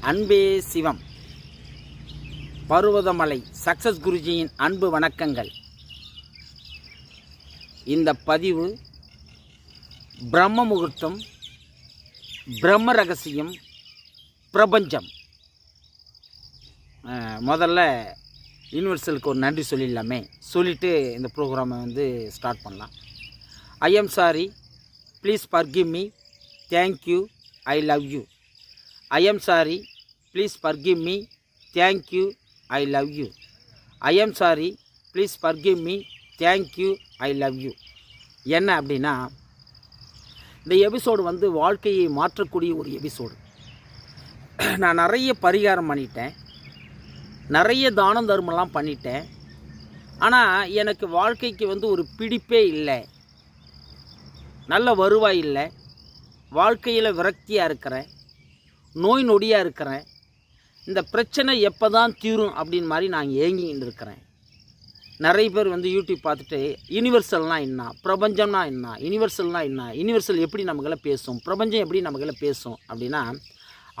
அன்பே சிவம். பருவதமலை சக்சஸ் குருஜியின் அன்பு வணக்கங்கள். இந்த பதிவு பிரம்ம முகூர்த்தம் பிரம்ம ரகசியம் பிரபஞ்சம். முதல்ல யூனிவர்சலுக்கு ஒரு நன்றி சொல்லிடலாமே. சொல்லிவிட்டு இந்த ப்ரோக்ராமை வந்து ஸ்டார்ட் பண்ணலாம். I am sorry. Please forgive me. Thank you. I love you. I am sorry. Please forgive me thank you I love you I am sorry please forgive me thank you I love you என்ன அப்படின்னா இந்த episode வந்து வாழ்க்கையை மாற்றக்கூடிய ஒரு episode நான் நிறைய பரிகாரம் பண்ணிட்டேன். நிறைய தானம் தர்மம்லாம் பண்ணிட்டேன். ஆனால் எனக்கு வாழ்க்கைக்கு வந்து ஒரு பிடிப்பே இல்லை. நல்ல வருவாய் இல்லை. வாழ்க்கையில் விரக்தியாக இருக்கிறேன். நோய் நொடியாக இருக்கிறேன். இந்த பிரச்சனை எப்போ தான் தீரும் அப்படின்னு மாதிரி நான் ஏங்கின்னு இருக்கிறேன். நிறைய பேர் வந்து யூடியூப் பார்த்துட்டு யூனிவர்சல்னால் என்ன? பிரபஞ்சம்னா என்ன? யூனிவர்சல்னா என்ன? யூனிவர்சல் எப்படி நமக்குள்ள பேசும்? பிரபஞ்சம் எப்படி நமக்குள்ள பேசும்? அப்படின்னா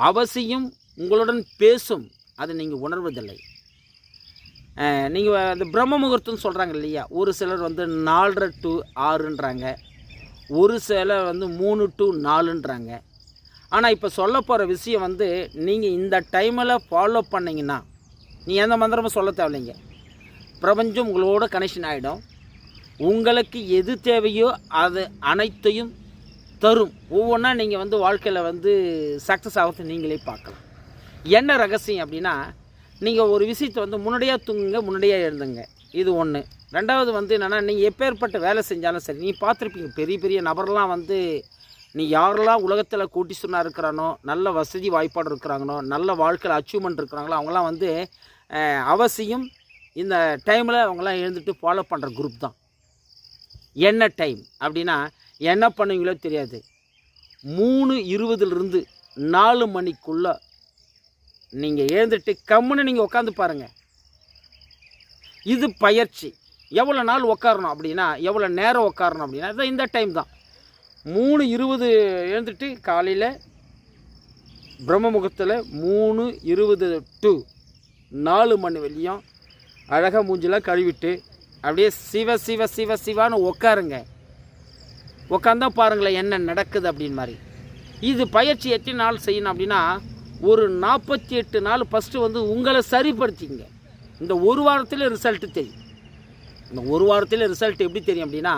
அவசியம் உங்களுடன் பேசும். அதை நீங்கள் உணர்வதில்லை. நீங்கள் அந்த பிரம்ம முகூர்த்தம்னு சொல்கிறாங்க இல்லையா? ஒரு சிலர் வந்து நாலரை டு ஆறுன்றாங்க. ஒரு சிலர் வந்து மூணு டு நாலுன்றாங்க. ஆனால் இப்போ சொல்ல போகிற விஷயம் வந்து நீங்கள் இந்த டைமில் ஃபாலோ பண்ணிங்கன்னா நீ எந்த மந்திரமும் சொல்ல தேவையில்லைங்க. பிரபஞ்சம் உங்களோட கனெக்ஷன் ஆகிடும் உங்களுக்கு எது தேவையோ அது அனைத்தையும் தரும். ஒவ்வொன்றா நீங்கள் வந்து வாழ்க்கையில் வந்து சக்ஸஸ் ஆகிறது நீங்களே பார்க்கலாம். என்ன ரகசியம் அப்படின்னா நீங்கள் ஒரு விஷயத்தை வந்து முன்னாடியாக தூங்குங்க முன்னாடியாக எழுதுங்க இது ஒன்று ரெண்டாவது வந்து என்னென்னா நீங்கள் எப்பேற்பட்ட வேலை செஞ்சாலும் சரி நீ பார்த்துருப்பீங்க பெரிய பெரிய நபர்லாம் வந்து நீ யாரெல்லாம் உலகத்தில் கூட்டிசுனா இருக்கிறானோ நல்ல வசதி வாய்ப்பாடு இருக்கிறாங்களோ நல்ல வாழ்க்கையில் அச்சீவ்மெண்ட் இருக்கிறாங்களோ அவங்களாம் வந்து அவசியம் இந்த டைமில் அவங்களாம் எழுந்துட்டு ஃபாலோ பண்ணுற குரூப் தான். என்ன டைம் அப்படின்னா என்ன பண்ணுவீங்களோ தெரியாது. மூணு இருபதுலேருந்து நாலு மணிக்குள்ளே நீங்கள் எழுந்துட்டு கம்முன்னு நீங்கள் உட்காந்து பாருங்கள் இது பயிற்சி. எவ்வளோ நாள் உட்காரணும் அப்படின்னா எவ்வளோ நேரம் உட்காரணும் அப்படின்னா இந்த டைம் தான். மூணு இருபது எழுந்துட்டு காலையில் பிரம்ம முகத்தில் மூணு இருபது டு நாலு மணி வரையும் அழகாக மூஞ்சிலாம் கழுவிட்டு அப்படியே சிவ சிவ சிவ சிவான்னு உட்காருங்க உக்காந்தா பாருங்களேன் என்ன நடக்குது அப்படின்னு மாதிரி. இது பயிற்சி எத்தனை நாள் செய்யணும் அப்படின்னா ஒரு நாற்பத்தி எட்டு நாள் ஃபஸ்ட்டு வந்து உங்களை சரிப்படுத்திங்க. இந்த ஒரு வாரத்தில் ரிசல்ட்டு தெரியும். இந்த ஒரு வாரத்தில் ரிசல்ட் எப்படி தெரியும் அப்படின்னா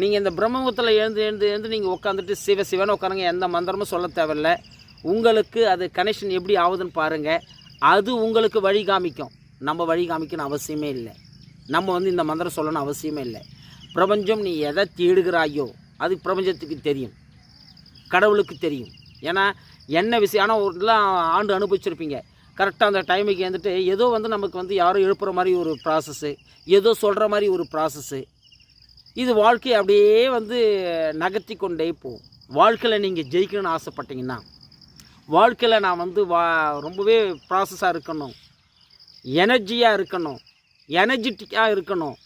நீங்கள் இந்த பிரம்மமுகத்தில் எழுந்து எழுந்து எழுந்து நீங்கள் உட்காந்துட்டு சிவ சிவன்னு உட்காருங்க எந்த மந்திரமும் சொல்ல தேவையில்ல. உங்களுக்கு அது கனெக்ஷன் எப்படி ஆகுதுன்னு பாருங்கள் அது உங்களுக்கு வழி காமிக்கும். நம்ம வழி காமிக்கணும் அவசியமே இல்லை. நம்ம வந்து இந்த மந்திரம் சொல்லணும் அவசியமே இல்லை. பிரபஞ்சம் நீ எதை தேடுகிறாயோ அது பிரபஞ்சத்துக்கு தெரியும். கடவுளுக்கு தெரியும். ஏன்னா என்ன விஷயம் ஆனால் ஒருலாம் ஆண்டு அனுபவிச்சிருப்பீங்க. கரெக்டாக அந்த டைமுக்கு வந்துட்டு ஏதோ வந்து நமக்கு வந்து யாரோ எழுப்புற மாதிரி ஒரு ப்ராசஸ்ஸு ஏதோ சொல்கிற மாதிரி ஒரு ப்ராசஸ்ஸு இது வாழ்க்கையை அப்படியே வந்து நகர்த்தி கொண்டே போகும். வாழ்க்கையில் நீங்கள் ஜெயிக்கணும்னு ஆசைப்பட்டீங்கன்னா வாழ்க்கையில் நான் வந்து வா ரொம்பவே ப்ராசஸாக இருக்கணும். எனர்ஜியாக இருக்கணும். எனர்ஜெட்டிக்காக இருக்கணும்.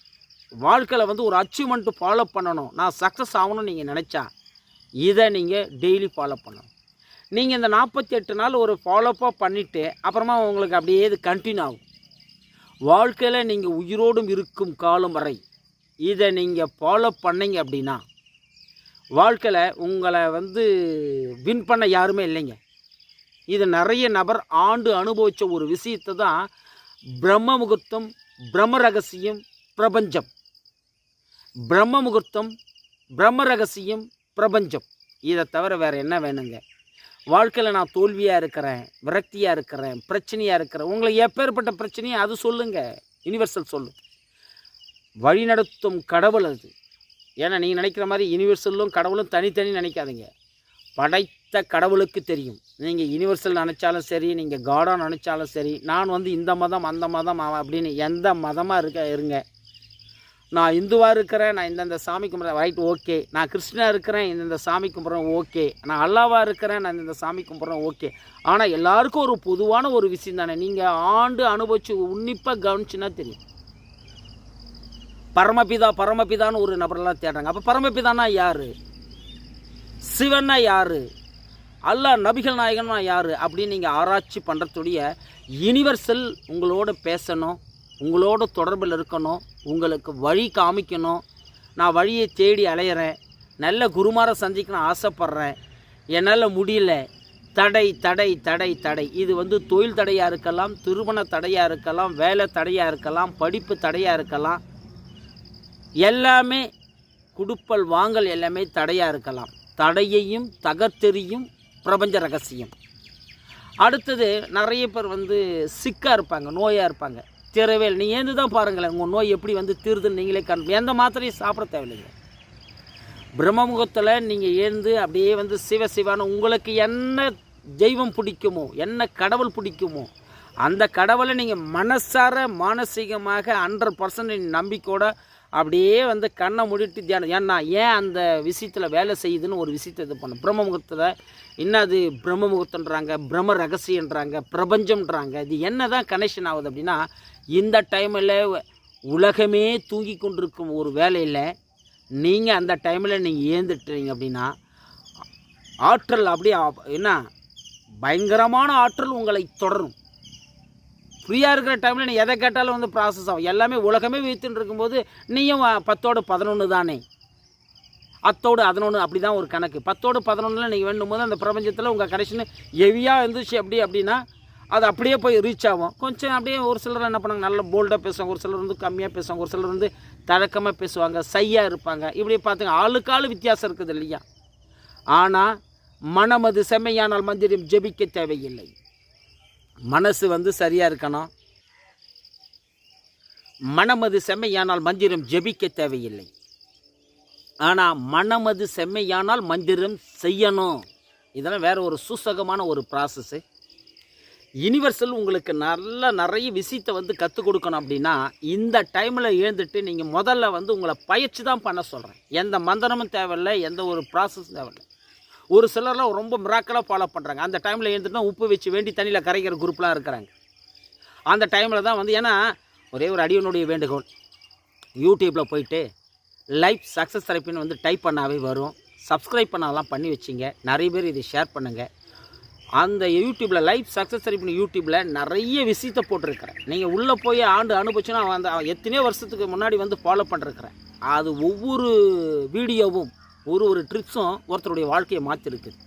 வாழ்க்கையில் வந்து ஒரு அச்சீவ்மெண்ட்டு ஃபாலோ பண்ணணும். நான் சக்ஸஸ் ஆகணும்னு நீங்கள் நினச்சா இதை நீங்கள் டெய்லி ஃபாலோ பண்ணணும். நீங்கள் இந்த நாற்பத்தி எட்டு நாள் ஒரு ஃபாலோப்பாக பண்ணிவிட்டு அப்புறமா உங்களுக்கு அப்படியே இது கண்டினியூ ஆகும். வாழ்க்கையில் நீங்கள் உயிரோடும் இருக்கும் காலம் வரை இதை நீங்கள் ஃபாலோ பண்ணீங்க அப்படின்னா வாழ்க்கையில் உங்களை வந்து வின் பண்ண யாருமே இல்லைங்க. இது நிறைய நபர் ஆண்டு அனுபவித்த ஒரு விஷயத்தை தான் பிரம்ம முகூர்த்தம் பிரம்ம ரகசியம் பிரபஞ்சம். பிரம்ம முகூர்த்தம் பிரம்ம ரகசியம் பிரபஞ்சம். இதை தவிர வேறு என்ன வேணுங்க? வாழ்க்கையில் நான் தோல்வியாக இருக்கிறேன் விரக்தியாக இருக்கிறேன் பிரச்சனையாக இருக்கிறேன் உங்களுக்கு எப்பேற்பட்ட பிரச்சனையும் அது சொல்லுங்கள் யூனிவர்சல் சொல்லும் வழிநடத்தும் கடவுள் அது. ஏன்னா நீங்கள் நினைக்கிற மாதிரி யூனிவர்சலும் கடவுளும் தனித்தனி நினைக்காதீங்க. படைத்த கடவுளுக்கு தெரியும். நீங்கள் யூனிவர்சல் நினச்சாலும் சரி நீங்கள் காடாக நினச்சாலும் சரி நான் வந்து இந்த மதம் அந்த மதம் அப்படின்னு எந்த மதமாக இருக்க இருங்க. நான் இந்துவாக இருக்கிறேன் நான் இந்தந்த சாமி கும்பிட்றேன் ரைட் ஓகே நான் கிறிஸ்டினாக இருக்கிறேன் இந்தந்த சாமி கும்பிட்றேன் ஓகே நான் அல்லாவாக இருக்கிறேன் நான் இந்த சாமி கும்பிட்றேன் ஓகே ஆனால் எல்லாருக்கும் ஒரு பொதுவான ஒரு விஷயம் தானே. நீங்கள் ஆண்டு அனுபவித்து உன்னிப்பாக கவனிச்சுன்னா தெரியும். பரமபிதா பரமபிதான்னு ஒரு நபரெல்லாம் தேடுறாங்க. அப்போ பரமபிதானா யார்? சிவன்னா யார்? அல்லாஹ் நபிகள் நாயகன்னா யார்? அப்படின்னு நீங்கள் ஆராய்ச்சி பண்ணுறதுடைய யுனிவர்சல் உங்களோட பேசணும் உங்களோட தொடர்பில் இருக்கணும் உங்களுக்கு வழி காமிக்கணும். நான் வழியை தேடி அலையிறேன். நல்ல குருமாரை சந்திக்கணும் ஆசைப்பட்றேன். என்னால் முடியல. தடை தடை தடை தடை. இது வந்து தொழில் தடையாக இருக்கலாம் திருமண தடையாக இருக்கலாம் வேலை தடையாக இருக்கலாம் படிப்பு தடையாக இருக்கலாம். எல்லாமே குடுப்பல் வாங்கல் எல்லாமே தடையாக இருக்கலாம். தடையையும் தகர்த்தெறியும் பிரபஞ்ச ரகசியம். அடுத்தது நிறைய பேர் வந்து சிக்காக இருப்பாங்க நோயாக இருப்பாங்க. திறவேல் இல்லை. நீங்கள் ஏந்து தான் பாருங்களேன் உங்கள் நோய் எப்படி வந்து தீருதுன்னு நீங்களே கண் எந்த மாத்திரையும் சாப்பிட தேவையில்லைங்க. பிரம்மமுகத்தில் நீங்கள் ஏந்து அப்படியே வந்து சிவ சிவான உங்களுக்கு என்ன தெய்வம் பிடிக்குமோ என்ன கடவுள் பிடிக்குமோ அந்த கடவுளை நீங்கள் மனசார மானசீகமாக ஹண்ட்ரட் பர்சன்ட் நம்பிக்கையோட அப்படியே வந்து கண்ணை மூடிட்டு தியானம். ஏன்னா ஏன் அந்த விஷயத்தில் வேலை செய்யுதுன்னு ஒரு விஷயத்தை இது பண்ணும். பிரம்மமுகத்தில் என்ன அது பிரம்மமுகத்தன்றாங்க பிரம்ம ரகசியன்றாங்க பிரபஞ்சம்ன்றாங்க. இது என்ன தான் கனெக்ஷன் ஆகுது அப்படின்னா இந்த டைமில் உலகமே தூங்கி கொண்டிருக்கும் ஒரு வேலையில் நீங்கள் அந்த டைமில் நீங்கள் ஏந்துட்டீங்க அப்படின்னா ஆற்றல் அப்படியே என்ன? பயங்கரமான ஆற்றல் உங்களை தொடரும். ஃப்ரீயாக இருக்கிற டைமில் நீ எதை கேட்டாலும் வந்து ப்ராசஸ் ஆகும். எல்லாமே உலகமே வீத்துன்னு இருக்கும்போது நீயும் பத்தோடு பதினொன்று தானே? அத்தோடு அதனொன்று அப்படி தான் ஒரு கணக்கு. பத்தோடு பதினொன்றில் நீங்கள் வேண்டும் போது அந்த பிரபஞ்சத்தில் உங்கள் கனெக்ஷன் ஹெவியாக இருந்துச்சு அப்படி அப்படின்னா அது அப்படியே போய் ரீச் ஆகும். கொஞ்சம் அப்படியே ஒரு சிலர் என்ன பண்ணுவாங்க நல்ல போல்டாக பேசுவாங்க. ஒரு சிலர் வந்து கம்மியாக பேசுவாங்க. ஒரு சிலர் வந்து தழக்கமாக பேசுவாங்க சையாக இருப்பாங்க. இப்படி பார்த்துங்க ஆளுக்கு ஆளு வித்தியாசம் இருக்குது இல்லையா? ஆனால் மனமது செம்மையானால் மந்திரம் ஜெபிக்க தேவையில்லை. மனசு வந்து சரியாக இருக்கணும். மனமது செம்மையானால் மந்திரம் ஜெபிக்க தேவையில்லை. ஆனால் மனமது செம்மையானால் மந்திரம் செய்யணும். இதெல்லாம் வேறு ஒரு சூசகமான ஒரு ப்ராசஸ்ஸு யுனிவர்சல் உங்களுக்கு நல்ல நிறைய விஷயத்தை வந்து கற்றுக் கொடுக்கணும் அப்படின்னா இந்த டைமில் எழுந்துட்டு நீங்கள் முதல்ல வந்து உங்களை பயிற்சி தான் பண்ண சொல்கிறேன் எந்த மந்திரமும் தேவையில்லை எந்த ஒரு ப்ராசஸும் தேவையில்லை. ஒரு சிலர்லாம் ரொம்ப மிராக்கலாக ஃபாலோ பண்ணுறாங்க அந்த டைமில் எழுந்துட்டுனா உப்பு வச்சு வேண்டி தண்ணியில் கரைக்கிற குரூப்லாம் இருக்கிறாங்க. அந்த டைமில் தான் வந்து ஏன்னா ஒரே ஒரு அடியனுடைய வேண்டுகோள். யூடியூப்பில் போயிட்டு லைஃப் சக்ஸஸ் தெரப்பின்னு வந்து டைப் பண்ணாவே வரும். சப்ஸ்கிரைப் பண்ணாலாம் பண்ணி வச்சிங்க. நிறைய பேர் இதை ஷேர் பண்ணுங்கள் அந்த யூடியூப்பில் லைஃப் சக்ஸஸ் தெரப்பின்னு யூடியூப்பில் நிறைய விஷயத்தை போட்டிருக்கிறேன். நீங்கள் உள்ளே போய் ஆண்டு அனுபவிச்சுன்னா அந்த எத்தனையோ வருஷத்துக்கு முன்னாடி வந்து ஃபாலோ பண்ணிருக்கிறேன். அது ஒவ்வொரு வீடியோவும் ஒரு ஒரு ட்ரிப்ஸும் ஒருத்தருடைய வாழ்க்கையை மாற்றிருக்குது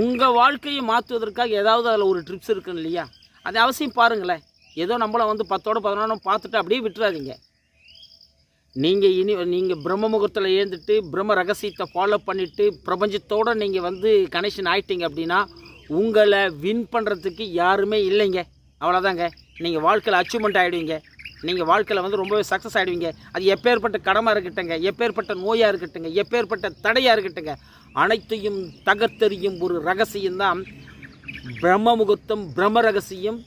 உங்கள் வாழ்க்கையை மாற்றுவதற்காக ஏதாவது அதில் ஒரு ட்ரிப்ஸ் இருக்குன்னு இல்லையா? அது அவசியம் பாருங்களேன். ஏதோ நம்மள வந்து பத்தோட பதினொன்று பார்த்துட்டு அப்படியே விட்டுறாதீங்க. நீங்கள் இனி நீங்கள் பிரம்ம முகூர்த்தத்தில் ஏந்துட்டு பிரம்ம ரகசியத்தை ஃபாலோ பண்ணிவிட்டு பிரபஞ்சத்தோடு நீங்கள் வந்து கனெக்ஷன் ஆகிட்டீங்க அப்படின்னா உங்களை வின் பண்ணுறதுக்கு யாருமே இல்லைங்க. அவ்வளோதாங்க நீங்கள் வாழ்க்கையில் அச்சீவ்மெண்ட் ஆகிடுவீங்க நீங்கள் வாழ்க்கையில் வந்து ரொம்பவே சக்ஸஸ் ஆகிடுவீங்க அது எப்பேற்பட்ட கடமாக இருக்கட்டுங்க எப்பேற்பட்ட நோயாக இருக்கட்டுங்க எப்பேற்பட்ட தடையாக இருக்கட்டுங்க அனைத்தையும் தகர்த்தெறியும் ஒரு ரகசியம்தான் பிரம்ம முகூர்த்தம் பிரம்ம ரகசியம்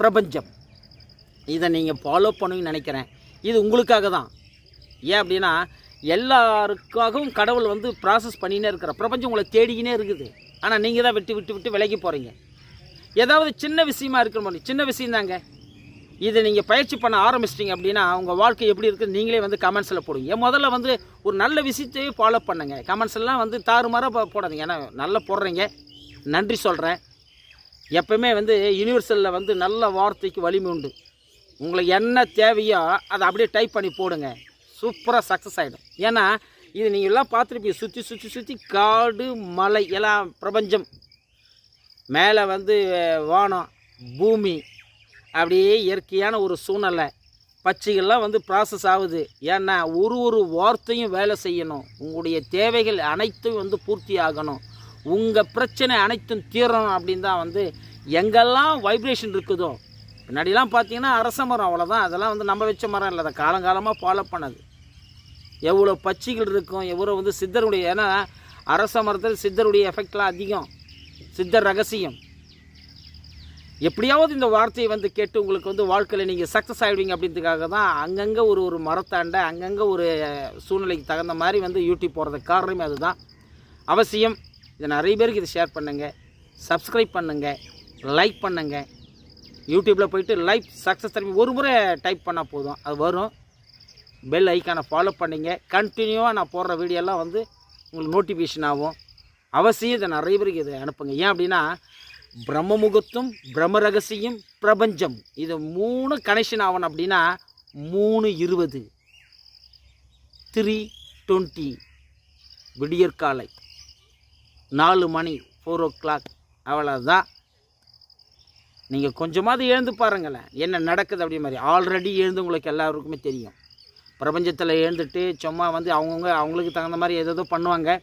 பிரபஞ்சம். இதை நீங்கள் ஃபாலோ பண்ணுவீங்கன்னு நினைக்கிறேன். இது உங்களுக்காக தான். ஏன் அப்படின்னா எல்லாருக்காகவும் கடவுள் வந்து ப்ராசஸ் பண்ணினே இருக்கிற பிரபஞ்சம் உங்களை தேடிக்கினே இருக்குது. ஆனால் நீங்கள் தான் விட்டு விட்டு விட்டு விலகி போகிறீங்க ஏதாவது சின்ன விஷயமா இருக்கிற மாதிரி சின்ன விஷயம் தாங்க இதை நீங்கள் பயிற்சி பண்ண ஆரம்பிச்சிட்டிங்க அப்படின்னா உங்கள் வாழ்க்கை எப்படி இருக்குது நீங்களே வந்து கமெண்ட்ஸில் போடுவீங்க முதல்ல வந்து ஒரு நல்ல விஷயத்தையே ஃபாலோ பண்ணுங்க. கமெண்ட்ஸ் எல்லாம் வந்து தாறுமாறாக போடாதீங்க. ஏன்னா நல்லா போடுறீங்க. நன்றி சொல்கிறேன் எப்பவுமே வந்து யூனிவர்சலில் வந்து நல்ல வார்த்தைக்கு வலிமை உண்டு. உங்களுக்கு என்ன தேவையோ அதை அப்படியே டைப் பண்ணி போடுங்க. சூப்பராக சக்ஸஸ் ஆகிடும் ஏன்னா இது நீங்கள் எல்லாம் பார்த்துருப்பீங்க சுற்றி சுற்றி சுற்றி காடு மலை எல்லாம் பிரபஞ்சம். மேலே வந்து வானம் பூமி அப்படியே இயற்கையான ஒரு சூழ்நிலை. பச்சைகள்லாம் வந்து ப்ராசஸ் ஆகுது. ஏன்னா ஒரு ஒரு வார்த்தையும் வேலை செய்யணும். உங்களுடைய தேவைகள் அனைத்தும் வந்து பூர்த்தி ஆகணும். உங்கள் பிரச்சனை அனைத்தும் தீரணும் அப்படின்னு தான் வந்து எங்கெல்லாம் வைப்ரேஷன் இருக்குதோ. முன்னாடிலாம் பார்த்தீங்கன்னா அரச மரம் அவ்வளோதான் அதெல்லாம் வந்து நம்ம வச்ச மரம் இல்லை. அதை காலங்காலமாக ஃபாலோ பண்ணது. எவ்வளோ பச்சைகள் இருக்கும். எவ்வளோ வந்து சித்தருடைய ஏன்னா அரச மரத்தில் சித்தருடைய எஃபெக்ட்லாம் அதிகம். சித்தர் ரகசியம். எப்படியாவது இந்த வார்த்தையை வந்து கேட்டு உங்களுக்கு வந்து வாழ்க்கையில் நீங்கள் சக்ஸஸ் ஆகிடுவீங்க அப்படின்றதுக்காக தான் அங்கங்கே ஒரு ஒரு மரத்தாண்ட அங்கங்கே ஒரு சூழ்நிலைக்கு தகுந்த மாதிரி வந்து யூடியூப் போகிறதுக்கு காரணமே அதுதான். அவசியம். இதை நிறைய பேருக்கு இதை ஷேர் பண்ணுங்கள் சப்ஸ்கிரைப் பண்ணுங்கள் லைக் பண்ணுங்கள் யூடியூப்பில் போயிட்டு லைஃப் சக்ஸஸ் திரும்பி ஒரு முறை டைப் பண்ணால் போதும். அது வரும். பெல் ஐக்கானை ஃபாலோ பண்ணிங்க. கண்டினியூவாக நான் போடுற வீடியோலாம் வந்து உங்களுக்கு நோட்டிஃபிகேஷன் ஆகும். அவசியம் இதை நிறைய பேருக்கு இதை அனுப்புங்க. ஏன் அப்படின்னா பிரம்ம முகூர்த்தம் பிரம்ம ரகசியம் பிரபஞ்சம். இது மூணு கனெக்ஷன் ஆகணும் அப்படின்னா மூணு இருபது. த்ரீ டுவெண்ட்டி விடியற்காலை நாலு மணி ஃபோர் ஓ கிளாக் அவ்வளோதான் நீங்கள் கொஞ்சமாவது எழுந்து பாருங்களேன். என்ன நடக்குது அப்படி மாதிரி. ஆல்ரெடி எழுந்து உங்களுக்கு எல்லாருக்குமே தெரியும். பிரபஞ்சத்தில் எழுந்துட்டு சும்மா வந்து அவங்கவுங்க அவங்களுக்கு தகுந்த மாதிரி ஏதோ பண்ணுவாங்க.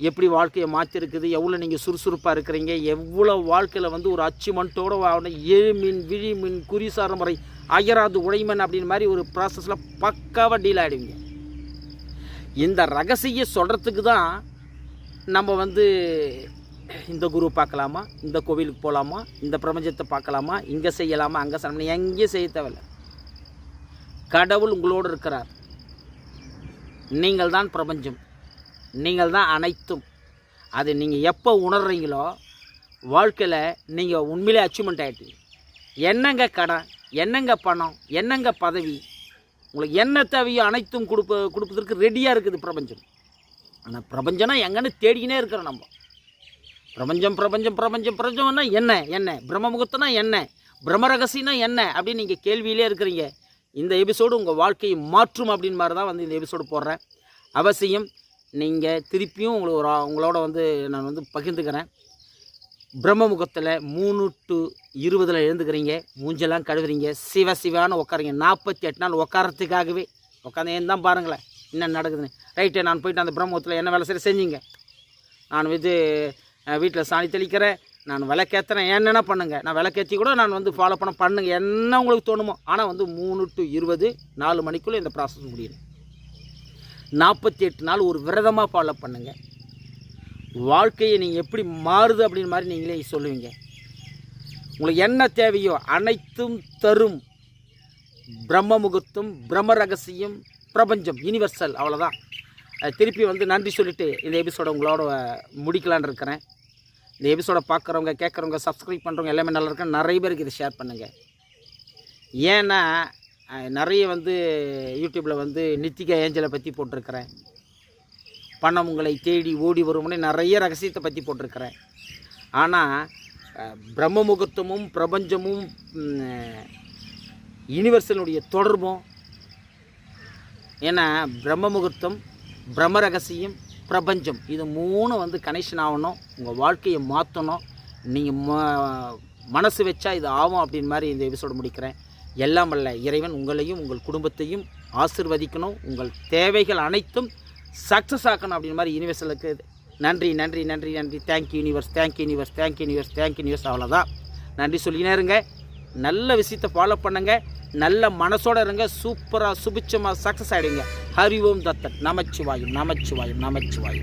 எப்படி வாழ்க்கையை மாற்றிருக்குது எவ்வளோ நீங்கள் சுறுசுறுப்பாக இருக்கிறீங்க எவ்வளோ வாழ்க்கையில் வந்து ஒரு அச்சுமன்ட்டோட வாழணும் ஏழு மீன் விழி மீன் குறிசார முறை அயராது உழைமன் அப்படின்னு மாதிரி ஒரு ப்ராசஸில் பக்காவாக டீல் ஆகிடுவீங்க இந்த ரகசிய சொல்கிறதுக்கு தான் நம்ம வந்து இந்த குரு பார்க்கலாமா இந்த கோவிலுக்கு போகலாமா இந்த பிரபஞ்சத்தை பார்க்கலாமா இங்கே செய்யலாமா அங்கே செய்யலாமா எங்கேயும் செய்ய தேவையில்ல. கடவுள் உங்களோடு இருக்கிறார். நீங்கள் தான் பிரபஞ்சம். நீங்கள் தான் அனைத்தும். அது நீங்கள் எப்போ உணர்றீங்களோ வாழ்க்கையில் நீங்கள் உண்மையிலே அச்சீவ்மெண்ட் ஆகிட்டீங்க என்னங்க கடன் என்னங்க பணம் என்னங்க பதவி? உங்களுக்கு என்ன தேவையோ அனைத்தும் கொடுப்ப கொடுப்பதற்கு ரெடியாக இருக்குது பிரபஞ்சம். ஆனால் பிரபஞ்சம்னா எங்கன்னு தேடிக்கினே இருக்கிறோம் நம்ம. பிரபஞ்சம் பிரபஞ்சம் பிரபஞ்சம் பிரபஞ்சம்னா என்ன என்ன? பிரம்மமுகத்தனா என்ன? பிரம்மரகசினா என்ன? அப்படின்னு நீங்கள் கேள்வியிலே இருக்கிறீங்க. இந்த எபிசோடு உங்கள் வாழ்க்கையை மாற்றும் அப்படின்னு மாதிரி தான் வந்து இந்த எபிசோடு போடுறேன். அவசியம் நீங்கள் திருப்பியும் உங்களுக்கு ஒரு உங்களோட வந்து நான் வந்து பகிர்ந்துக்கிறேன். பிரம்மமுகத்தில் மூணு டு இருபதில் எழுந்துக்கிறீங்க. மூஞ்செல்லாம் கழுவுறீங்க. சிவ சிவான்னு உட்காருங்க நாற்பத்தி எட்டு நாள் உட்காரத்துக்காகவே உட்காந்து ஏன் தான் பாருங்களேன். என்ன நடக்குதுன்னு. ரைட்டு நான் போயிட்டு அந்த பிரம்மத்தில் என்ன வேலை சரி செஞ்சீங்க? நான் இது வீட்டில் சாணி தெளிக்கிறேன். நான் விளக்கேற்றுறேன் என்னென்ன பண்ணுங்கள் நான் விளக்கேற்றி கூட நான் வந்து ஃபாலோ பண்ண பண்ணுங்கள் என்ன உங்களுக்கு தோணுமோ. ஆனால் வந்து மூணு டு இருபது நாலு மணிக்குள்ளே இந்த ப்ராசஸ் முடியணும். நாற்பத்தி எட்டு நாள் ஒரு விரதமாக ஃபாலோ பண்ணுங்கள் வாழ்க்கையை நீங்கள் எப்படி மாறுது அப்படின்னு மாதிரி நீங்களே சொல்லுவீங்க. உங்களுக்கு என்ன தேவையோ அனைத்தும் தரும். பிரம்ம முகூர்த்தம் பிரம்ம ரகசியம் பிரபஞ்சம் யூனிவர்சல் அவ்வளோதான் திருப்பி வந்து நன்றி சொல்லிட்டு இந்த எபிசோட உங்களோட முடிக்கலான்னு இருக்கிறேன். இந்த எபிசோடை பார்க்குறவங்க கேட்குறவங்க சப்ஸ்கிரைப் பண்ணுறவங்க எல்லாமே நல்லா இருக்கு நிறைய பேருக்கு இதை ஷேர் பண்ணுங்கள் ஏன்னா நிறைய வந்து யூடியூப்பில் வந்து நித்திகா ஏஞ்சலை பற்றி போட்டிருக்கிறேன். பணம் உங்களை தேடி ஓடி வரும்னு நிறைய ரகசியத்தை பற்றி போட்டிருக்கிறேன். ஆனால் பிரம்ம முகூர்த்தமும் பிரபஞ்சமும் யூனிவர்சலுடைய தொடர்பும் ஏன்னா பிரம்ம முகூர்த்தம் பிரம்ம ரகசியம் பிரபஞ்சம் இது மூணு வந்து கனெக்ஷன் ஆகணும் உங்கள் வாழ்க்கையை மாற்றணும் நீங்கள் ம மனசு வச்சா இது ஆகும் அப்படின்னு மாதிரி இந்த எபிசோடு முடிக்கிறேன். எல்லாம் அல்ல. இறைவன் உங்களையும் உங்கள் குடும்பத்தையும் ஆசிர்வதிக்கணும். உங்கள் தேவைகள் அனைத்தும் சக்ஸஸ் ஆக்கணும் அப்படின்னு மாதிரி யூனிவர்சலுக்கு நன்றி நன்றி நன்றி நன்றி. Thank you universe thank you universe thank you universe thank you universe அவ்வளோதான் நன்றி சொல்லினே இருங்க. நல்ல விஷயத்தை ஃபாலோ பண்ணுங்க. நல்ல மனசோட இருங்க. சூப்பராக சுபிச்சமாக சக்ஸஸ் ஆகிடுங்க ஹரி ஓம் தத்தன். நமச்சிவாயும் நமச்சிவாயும் நமச்சிவாயும்.